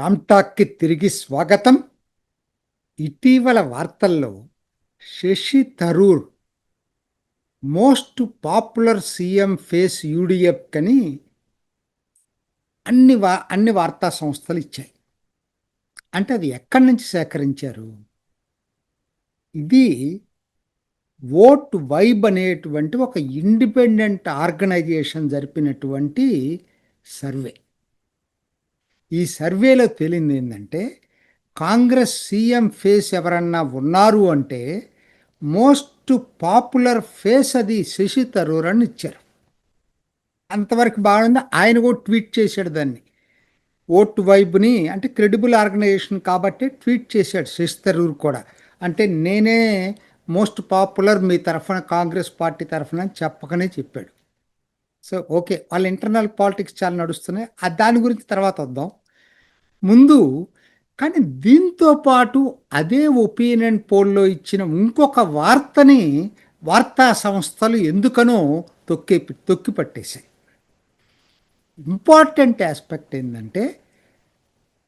రామ్టాక్కి తిరిగి స్వాగతం. ఇటీవల వార్తల్లో Shashi Tharoor most popular CM face UDF కని అన్ని వా అన్ని వార్తా సంస్థలు ఇచ్చాయి. అంటే అది ఎక్కడి నుంచి సేకరించారు? ఇది ఓట్ వైబ్ అనేటువంటి ఒక ఇండిపెండెంట్ ఆర్గనైజేషన్ జరిపినటువంటి సర్వే. ఈ సర్వేలో తేలింది ఏంటంటే కాంగ్రెస్ సీఎం ఫేస్ ఎవరన్నా ఉన్నారు అంటే మోస్ట్ పాపులర్ ఫేస్ అది శశి తరూర్ అని ఇచ్చారు. అంతవరకు బాగుంది. ఆయన కూడా ట్వీట్ చేశాడు దాన్ని. ఓటు వైబ్ని అంటే క్రెడిబుల్ ఆర్గనైజేషన్ కాబట్టి ట్వీట్ చేశాడు శశి తరూర్ కూడా. అంటే నేనే మోస్ట్ పాపులర్ మీ తరఫున కాంగ్రెస్ పార్టీ తరఫున అని చెప్పకనే చెప్పాడు. సో ఓకే వాళ్ళ ఇంటర్నల్ పాలిటిక్స్ చాలా నడుస్తున్నాయి. దాని గురించి తర్వాత వద్దాం. ముందు కానీ దీంతో పాటు అదే ఒపీనియన్ పోల్లో ఇచ్చిన ఇంకొక వార్తని వార్తా సంస్థలు ఎందుకనో తొక్కి తొక్కి పట్టేశాయి. ఇంపార్టెంట్ ఆస్పెక్ట్ ఏంటంటే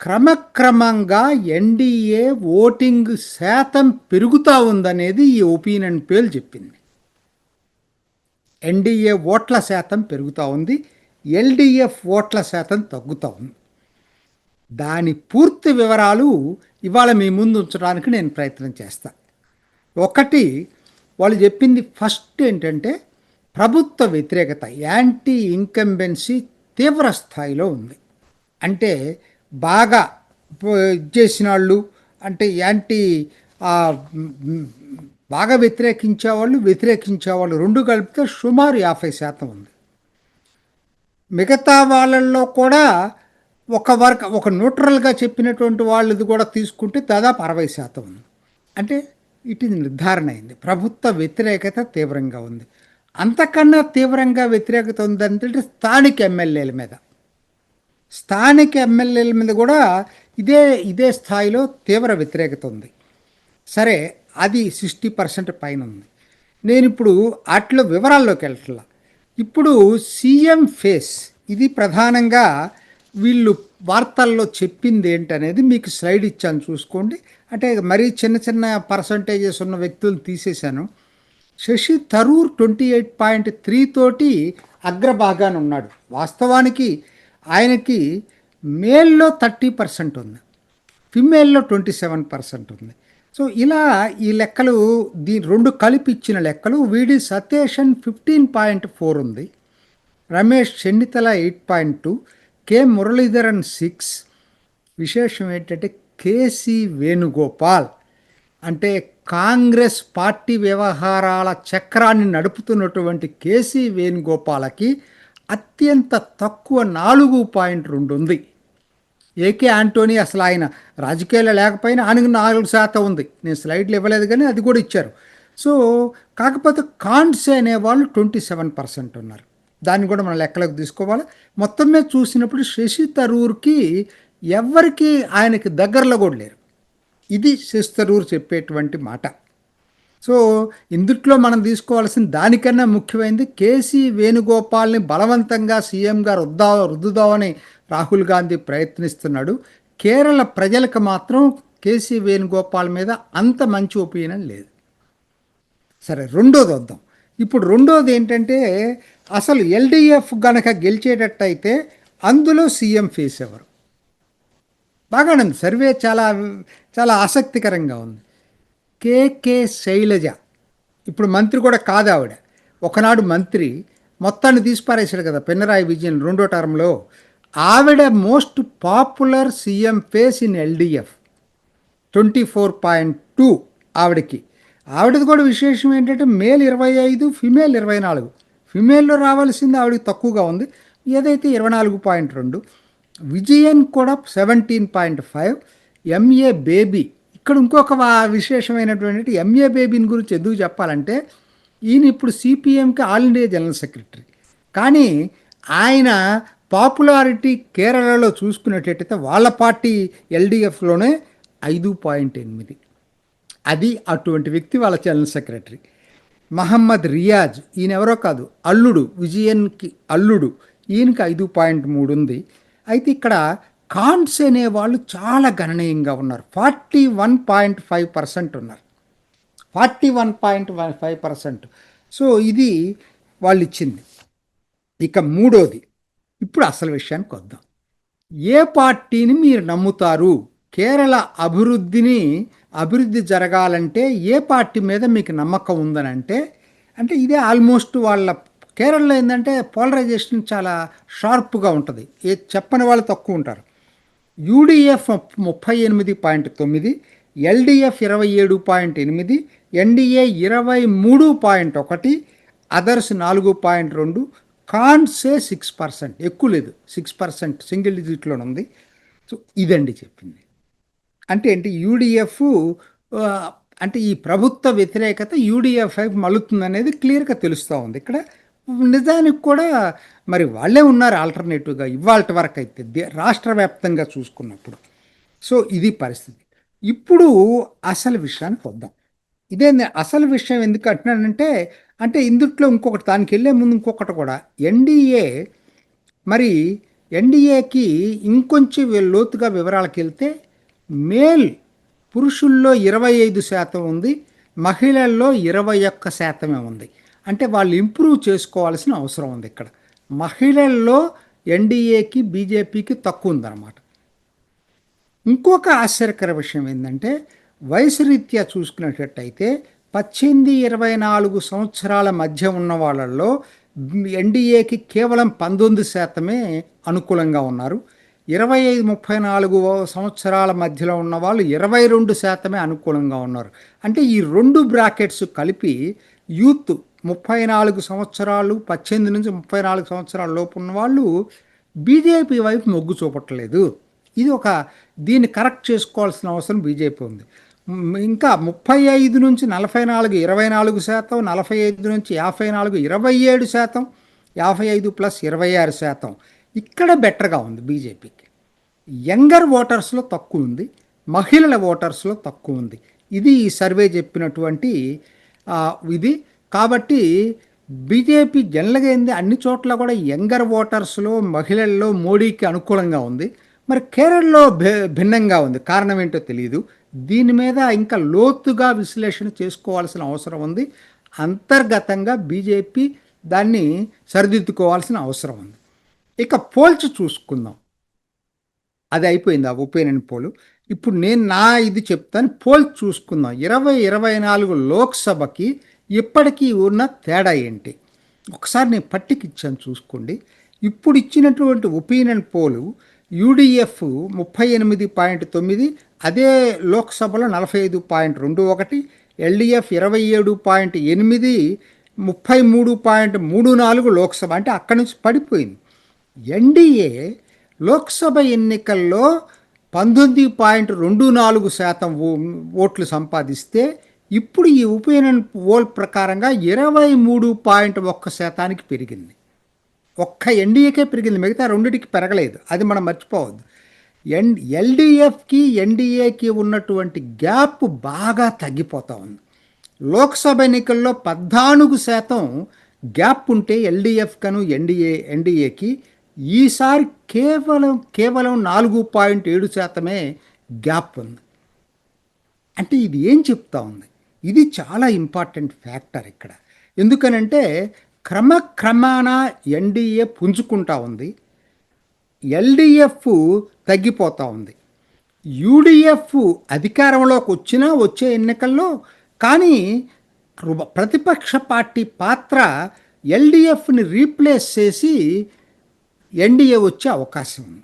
క్రమక్రమంగా ఎన్డీఏ ఓటింగ్ శాతం పెరుగుతూ ఉందనేది ఈ ఒపీనియన్ పేలు చెప్పింది. ఎన్డీఏ ఓట్ల శాతం పెరుగుతూ ఉంది ఎల్డీఎఫ్ ఓట్ల శాతం తగ్గుతూ ఉంది. దాని పూర్తి వివరాలు ఇవాళ మీ ముందు ఉంచడానికి నేను ప్రయత్నం చేస్తాను ఒకటి వాళ్ళు చెప్పింది ఫస్ట్ ఏంటంటే ప్రభుత్వ వ్యతిరేకత యాంటీ ఇన్కంబెన్సీ తీవ్ర స్థాయిలో ఉంది. అంటే బాగా చేసిన వాళ్ళు అంటే యాంటీ బాగా వ్యతిరేకించేవాళ్ళు వ్యతిరేకించేవాళ్ళు రెండు కలిపితే సుమారు యాభై శాతం ఉంది. మిగతా వాళ్ళల్లో కూడా ఒక వర్క్ ఒక న్యూట్రల్గా చెప్పినటువంటి వాళ్ళది కూడా తీసుకుంటే దాదాపు అరవై శాతం ఉంది. అంటే ఇటు నిర్ధారణ అయింది. ప్రభుత్వ వ్యతిరేకత తీవ్రంగా ఉంది. అంతకన్నా తీవ్రంగా వ్యతిరేకత ఉందంటే స్థానిక ఎమ్మెల్యేల మీద. స్థానిక ఎమ్మెల్యేల మీద కూడా ఇదే ఇదే స్థాయిలో తీవ్ర వ్యతిరేకత ఉంది. సరే అది సిక్స్టీ పర్సెంట్ పైన ఉంది. నేను ఇప్పుడు వాటిలో వివరాల్లోకి వెళ్ళట్లా. ఇప్పుడు సీఎం ఫేస్ ఇది ప్రధానంగా వీళ్ళు వార్తల్లో చెప్పింది ఏంటనేది మీకు స్లైడ్ ఇచ్చాను చూసుకోండి. అంటే మరీ చిన్న చిన్న పర్సంటేజెస్ ఉన్న వ్యక్తులు తీసేశాను. Shashi Tharoor twenty eight point three తోటి అగ్రభాగాన ఉన్నాడు. వాస్తవానికి ఆయనకి మేల్లో థర్టీ పర్సెంట్ ఉంది. ఫిమేల్లో ట్వంటీ సెవెన్ పర్సెంట్ ఉంది. సో ఇలా ఈ లెక్కలు దీని రెండు కలిపి ఇచ్చిన లెక్కలు వీడి సతేషన్ ఫిఫ్టీన్ పాయింట్ ఫోర్ ఉంది. Ramesh Chennithala eight point two. K Muraleedharan six. విశేషం ఏంటంటే కేసి వేణుగోపాల్. అంటే కాంగ్రెస్ పార్టీ వ్యవహారాల చక్రాన్ని నడుపుతున్నటువంటి కేసీ వేణుగోపాలకి అత్యంత తక్కువ నాలుగు పాయింట్ రెండు ఉంది. ఏకే ఆంటోనీ అసలు ఆయన రాజకీయాల్లో లేకపోయినా ఆయనకు నాలుగు శాతం ఉంది. నేను స్లైడ్లు ఇవ్వలేదు కానీ అది కూడా ఇచ్చారు. సో కాకపోతే కాన్సే అనేవాళ్ళు ట్వంటీ సెవెన్ పర్సెంట్ ఉన్నారు. దాన్ని కూడా మనం లెక్కలకు తీసుకోవాలి. మొత్తం మీద చూసినప్పుడు శశి తరూర్కి ఎవరికి ఆయనకి దగ్గరలో కూడా లేరు. ఇది శశి తరూర్ చెప్పేటువంటి మాట. సో ఇందుట్లో మనం తీసుకోవాల్సిన దానికన్నా ముఖ్యమైనది కేసీ వేణుగోపాల్ని బలవంతంగా సీఎంగా రుద్దా రుద్దుదామని రాహుల్ గాంధీ ప్రయత్నిస్తున్నాడు. కేరళ ప్రజలకు మాత్రం కేసీ వేణుగోపాల్ మీద అంత మంచి ఒపీనియన్ లేదు. సరే రెండోది వద్దాం. ఇప్పుడు రెండోది ఏంటంటే అసలు ఎల్డిఎఫ్ గనక గెలిచేటట్టయితే అందులో సీఎం ఫేస్ ఎవరు? బాగానే ఉంది సర్వే చాలా చాలా ఆసక్తికరంగా ఉంది. కేకే శైలజ. ఇప్పుడు మంత్రి కూడా కాదు ఆవిడ. ఒకనాడు మంత్రి మొత్తాన్ని తీసిపారేశాడు కదా పిన్నరాయి విజయన్ రెండో టర్మ్లో. ఆవిడ most popular CM face in LDF. Twenty four point two ఆవిడకి. ఆవిడది కూడా విశేషం ఏంటంటే మేల్ ఇరవై ఐదు ఫిమేల్ ఇరవై నాలుగు. ఫిమేల్లో రావాల్సింది ఆవిడకి తక్కువగా ఉంది. ఏదైతే ఇరవై నాలుగు పాయింట్ రెండు విజయన్ కూడా seventeen point five MA Baby ఇక్కడ ఇంకొక విశేషమైనటువంటి ఎంఏ బేబీని గురించి ఎందుకు చెప్పాలంటే ఈయన ఇప్పుడు సిపిఎంకి ఆల్ ఇండియా జనరల్ సెక్రటరీ కానీ ఆయన పాపులారిటీ కేరళలో చూసుకునేటట్టయితే వాళ్ళ పార్టీ ఎల్డిఎఫ్లోనే ఐదు పాయింట్ ఎనిమిది. అది అటువంటి వ్యక్తి వాళ్ళ జనరల్ సెక్రటరీ మహమ్మద్ రియాజ్ ఈయన ఎవరో కాదు అల్లుడు విజయన్కి అల్లుడు. ఈయనకి ఐదు పాయింట్ మూడు ఉంది. అయితే ఇక్కడ కాన్స్ అనేవాళ్ళు చాలా గణనీయంగా ఉన్నారు. Forty one point five percent ఉన్నారు. Forty one point five percent. So ఇది వాళ్ళు ఇచ్చింది ఇక మూడోది. ఇప్పుడు అసలు విషయానికి వద్దాం. ఏ పార్టీని మీరు నమ్ముతారు? కేరళ అభివృద్ధిని అభివృద్ధి జరగాలంటే ఏ పార్టీ మీద మీకు నమ్మకం ఉందని అంటే అంటే ఇదే ఆల్మోస్ట్ వాళ్ళ కేరళలో ఏంటంటే పోలరైజేషన్ చాలా షార్ప్గా ఉంటుంది. ఏ చెప్పని వాళ్ళు తక్కువ ఉంటారు. యూడిఎఫ్ ముప్పై ఎనిమిది పాయింట్ తొమ్మిది ఎల్డిఎఫ్ ఇరవై ఏడు పాయింట్ ఎనిమిది ఎన్డీఏ ఇరవై మూడు పాయింట్ ఒకటి అదర్స్ నాలుగు పాయింట్ రెండు కాన్సే సిక్స్ పర్సెంట్ ఎక్కువ లేదు. సిక్స్ పర్సెంట్ సింగిల్ డిజిట్లోనే ఉంది. సో ఇదండి చెప్పింది. అంటే ఏంటి? యూడిఎఫ్ అంటే ఈ ప్రభుత్వ వ్యతిరేకత యూడిఎఫ్ మలుతుంది అనేది క్లియర్గా తెలుస్తూ ఉంది. ఇక్కడ నిజానికి కూడా మరి వాళ్ళే ఉన్నారు ఆల్టర్నేటివ్గా ఇవాళ వరకు అయితే రాష్ట్ర వ్యాప్తంగా చూసుకున్నప్పుడు. సో ఇది పరిస్థితి. ఇప్పుడు అసలు విషయానికి వద్దాం. ఇదే అసలు విషయం ఎందుకు అంటున్నానంటే అంటే ఇందుట్లో ఇంకొకటి దానికి వెళ్ళే ముందు ఇంకొకటి కూడా. ఎన్డీఏ మరి ఎన్డీఏకి ఇంకొంచెం లోతుగా వివరాలకు వెళ్తే మేల్ పురుషుల్లో ఇరవై ఐదు శాతం ఉంది మహిళల్లో ఇరవై ఒక్క శాతమే ఉంది. అంటే వాళ్ళు ఇంప్రూవ్ చేసుకోవాల్సిన అవసరం ఉంది ఇక్కడ. మహిళల్లో ఎన్డీఏకి బీజేపీకి తక్కువ ఉందన్నమాట. ఇంకొక ఆశ్చర్యకర విషయం ఏంటంటే వయసు రీత్యా చూసుకునేటట్టయితే పద్దెనిమిది ఇరవై నాలుగు సంవత్సరాల మధ్య ఉన్న వాళ్ళల్లో ఎన్డీఏకి కేవలం పంతొమ్మిది శాతమే అనుకూలంగా ఉన్నారు. ఇరవై ఐదు ముప్పై నాలుగు సంవత్సరాల మధ్యలో ఉన్న వాళ్ళు ఇరవై రెండు శాతమే అనుకూలంగా ఉన్నారు. అంటే ఈ రెండు బ్రాకెట్స్ కలిపి యూత్ ముప్పై నాలుగు సంవత్సరాలు పద్దెనిమిది నుంచి ముప్పై నాలుగు సంవత్సరాల లోపు ఉన్న వాళ్ళు బీజేపీ వైపు మొగ్గు చూపట్లేదు. ఇది ఒక దీన్ని కరెక్ట్ చేసుకోవాల్సిన అవసరం బీజేపీ ఉంది. ఇంకా ముప్పై ఐదు నుంచి నలభై నాలుగు ఇరవై నాలుగు శాతం నలభై ఐదు నుంచి యాభై నాలుగు ఇరవై ఏడు శాతం యాభై ఐదు ప్లస్ ఇరవై ఆరు శాతం. ఇక్కడ బెటర్గా ఉంది బీజేపీకి. యంగర్ ఓటర్స్లో తక్కువ ఉంది మహిళల ఓటర్స్లో తక్కువ ఉంది. ఇది ఈ సర్వే చెప్పినటువంటి ఇది. కాబట్టి బీజేపీ జనరల్గా ఏంది అన్ని చోట్ల కూడా యంగర్ ఓటర్స్లో మహిళల్లో మోడీకి అనుకూలంగా ఉంది. మరి కేరళలో భి- భిన్నంగా ఉంది. కారణం ఏంటో తెలియదు దీని మీద ఇంకా లోతుగా విశ్లేషణ చేసుకోవాల్సిన అవసరం ఉంది. అంతర్గతంగా బీజేపీ దాన్ని సరిదిద్దుకోవాల్సిన అవసరం ఉంది. ఇక పోల్చి చూసుకుందాం. అది అయిపోయింది? ఆ ఒపీనియన్ పోలు. ఇప్పుడు నేను నా ఇది చెప్తాను పోల్చి చూసుకుందాం. ఇరవై ఇరవై నాలుగు లోక్సభకి ఇప్పటికీ ఉన్న తేడా ఏంటి? ఒకసారి నేను పట్టికి ఇచ్చాను చూసుకోండి. ఇప్పుడు ఇచ్చినటువంటి ఒపీనియన్ పోలు యూడిఎఫ్ ముప్పై ఎనిమిది పాయింట్ తొమ్మిది అదే లోక్సభలో నలభై ఐదు పాయింట్ రెండు ఒకటి ఎల్డిఎఫ్ ఇరవై ఏడు పాయింట్ ఎనిమిది ముప్పై మూడు పాయింట్ మూడు నాలుగు లోక్సభ. అంటే అక్కడి నుంచి పడిపోయింది. ఎన్డీఏ లోక్సభ ఎన్నికల్లో పంతొమ్మిది పాయింట్ రెండు నాలుగు శాతం ఓ- ఓట్లు సంపాదిస్తే ఇప్పుడు ఈ ఉపయోగం పోల్ ప్రకారంగా ఇరవై మూడు పాయింట్ ఒక్క శాతానికి పెరిగింది. ఒక్క ఎన్డీఏకే పెరిగింది మిగతా రెండింటికి పెరగలేదు. అది మనం మర్చిపోవద్దు. ఎన్ ఎల్డీఎఫ్కి ఎన్డీఏకి ఉన్నటువంటి గ్యాప్ బాగా తగ్గిపోతూ ఉంది. లోక్సభ ఎన్నికల్లో పద్నాలుగు శాతం గ్యాప్ ఉంటే ఎల్డీఎఫ్ కను ఎన్డీఏ ఎన్డీఏకి ఈసారి కేవలం కేవలం నాలుగు పాయింట్ ఏడు శాతమే గ్యాప్ ఉంది. అంటే ఇది ఏం చెప్తా ఉంది? ఇది చాలా ఇంపార్టెంట్ ఫ్యాక్టర్ ఇక్కడ. ఎందుకనంటే క్రమక్రమాన ఎన్డీఏ పుంజుకుంటా ఉంది. ఎల్డిఎఫ్ తగ్గిపోతూ ఉంది. యూడిఎఫ్ అధికారంలోకి వచ్చినా వచ్చే ఎన్నికల్లో కానీ ప్రతిపక్ష పార్టీ పాత్ర ఎల్డిఎఫ్ని రీప్లేస్ చేసి ఎన్డీఏ వచ్చే అవకాశం ఉంది.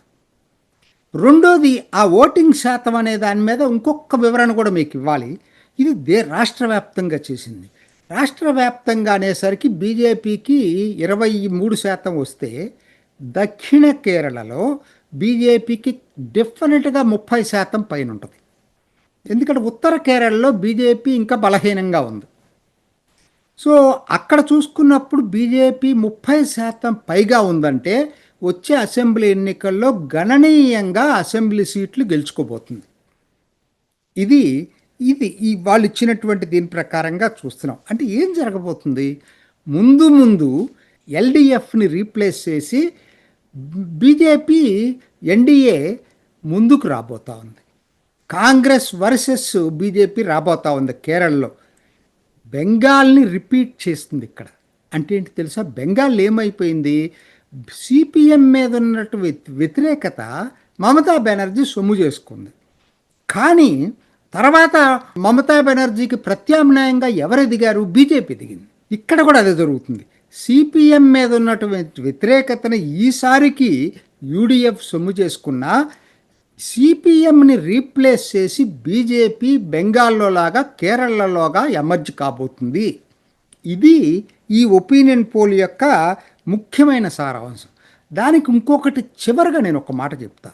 రెండోది ఆ ఓటింగ్ శాతం అనే దాని మీద ఇంకొక వివరణ కూడా మీకు ఇవ్వాలి. ఇది దే రాష్ట్ర వ్యాప్తంగా చేసింది. రాష్ట్ర వ్యాప్తంగా అనేసరికి బీజేపీకి ఇరవై మూడు శాతం వస్తే దక్షిణ కేరళలో బీజేపీకి డెఫినెట్గా ముప్పై శాతం పైన ఉంటుంది. ఎందుకంటే ఉత్తర కేరళలో బీజేపీ ఇంకా బలహీనంగా ఉంది. సో అక్కడ చూసుకున్నప్పుడు బీజేపీ ముప్పై శాతం పైగా ఉందంటే వచ్చే అసెంబ్లీ ఎన్నికల్లో గణనీయంగా అసెంబ్లీ సీట్లు గెలుచుకోబోతుంది. ఇది ఇది ఈ వాళ్ళు ఇచ్చినటువంటి దీని ప్రకారంగా చూస్తున్నాం. అంటే ఏం జరగబోతుంది? ముందు ముందు ఎల్డిఎఫ్ని రీప్లేస్ చేసి బీజేపీ ఎన్డీఏ ముందుకు రాబోతా ఉంది. కాంగ్రెస్ వర్సెస్ బీజేపీ రాబోతా ఉంది కేరళలో. బెంగాల్ని రిపీట్ చేస్తుంది ఇక్కడ. అంటే ఏంటి తెలుసా? బెంగాల్ ఏమైపోయింది? సిపిఎం మీద ఉన్నట్టు వ్యతిరేకత మమతా బెనర్జీ సొమ్ము చేసుకుంది. కానీ తర్వాత మమతా బెనర్జీకి ప్రత్యామ్నాయంగా ఎవరు ఎదిగారు బీజేపీ దిగింది. ఇక్కడ కూడా అదే జరుగుతుంది. సిపిఎం మీద ఉన్నటువంటి వ్యతిరేకతను ఈసారికి యూడిఎఫ్ సొమ్ము చేసుకున్నా సిపిఎంని రీప్లేస్ చేసి బీజేపీ బెంగాల్లో లాగా కేరళలోగా ఎమర్జ్ కాబోతుంది. ఇది ఈ ఒపీనియన్ పోల్ యొక్క ముఖ్యమైన సారాంశం. దానికి ఇంకొకటి చివరిగా నేను ఒక మాట చెప్తా.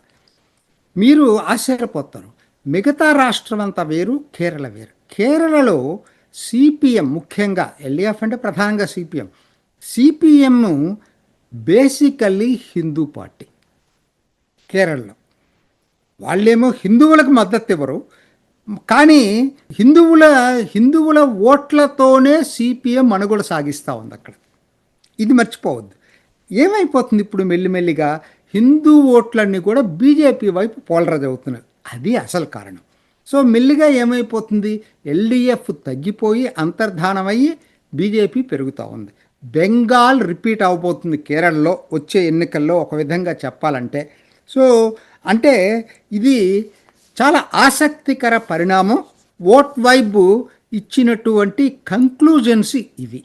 మీరు ఆశ్చర్యపోతారు. మిగతా రాష్ట్రం అంతా వేరు కేరళ వేరు. కేరళలో సిపిఎం ముఖ్యంగా ఎల్డిఎఫ్ అంటే ప్రధానంగా సిపిఎం. సిపిఎంను బేసికల్లీ హిందూ పార్టీ. కేరళలో. వాళ్ళేమో హిందువులకు మద్దతు ఇవ్వరు. కానీ హిందువుల హిందువుల ఓట్లతోనే సిపిఎం మనుగోలు సాగిస్తూ ఉంది అక్కడ. ఇది మర్చిపోవద్దు. ఏమైపోతుంది ఇప్పుడు మెల్లిమెల్లిగా? హిందూ ఓట్లన్నీ కూడా బీజేపీ వైపు పోలరైజ్ అవుతున్నాయి. అది అసలు కారణం. సో మెల్లిగా ఏమైపోతుంది? ఎల్డీఎఫ్ తగ్గిపోయి అంతర్ధానమయ్యి బీజేపీ పెరుగుతూ ఉంది. బెంగాల్ రిపీట్ అవబోతుంది కేరళలో వచ్చే ఎన్నికల్లో ఒక విధంగా చెప్పాలంటే. సో అంటే ఇది చాలా ఆసక్తికర పరిణామం. ఓట్ వైబు ఇచ్చినటువంటి కంక్లూజన్స్ ఇవి